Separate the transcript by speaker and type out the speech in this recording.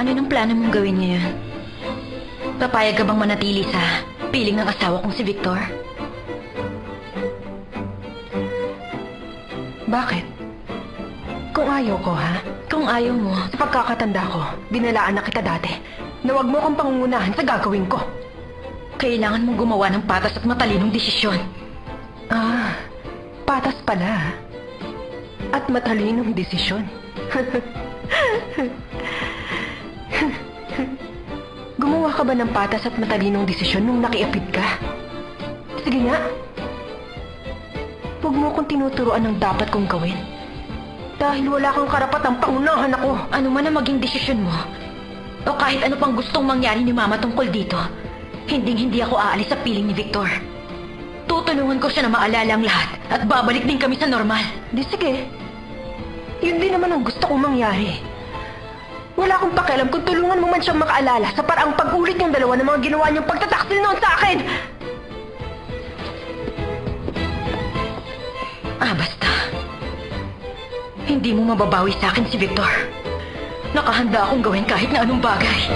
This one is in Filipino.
Speaker 1: plano mong gawin ngayon? Papayag ka bang manatili sa piling ng asawa kong si Victor?
Speaker 2: Bakit? Kung ayaw ko, ha?
Speaker 1: Kung ayaw mo,
Speaker 2: Sa pagkakatanda ko, binalaan na kita dati na huwag mo akong pangungunahan sa gagawin ko.
Speaker 1: kailangan mong gumawa ng patas at matalinong desisyon.
Speaker 2: Ah, patas pala. At matalinong desisyon. ka ba ng patas at matalinong desisyon nung nakiapid ka? Sige nga. Huwag mo akong tinuturuan ng dapat kong gawin. Dahil wala kang karapatang pangunahan ako.
Speaker 1: Ano man ang maging desisyon mo, o kahit ano pang gustong mangyari ni Mama tungkol dito, hinding-hindi ako aalis sa piling ni Victor. Tutulungan ko siya na maalala ang lahat at babalik din kami sa normal.
Speaker 2: Di sige. Yun din naman ang gusto kong mangyari. Wala akong pakialam kung tulungan mo man siyang makaalala sa paraang pag-ulit ng dalawa ng mga ginawa niyang pagtataksil noon sa akin.
Speaker 1: Ah, basta. Hindi mo mababawi sa akin si Victor. Nakahanda akong gawin kahit na anong bagay.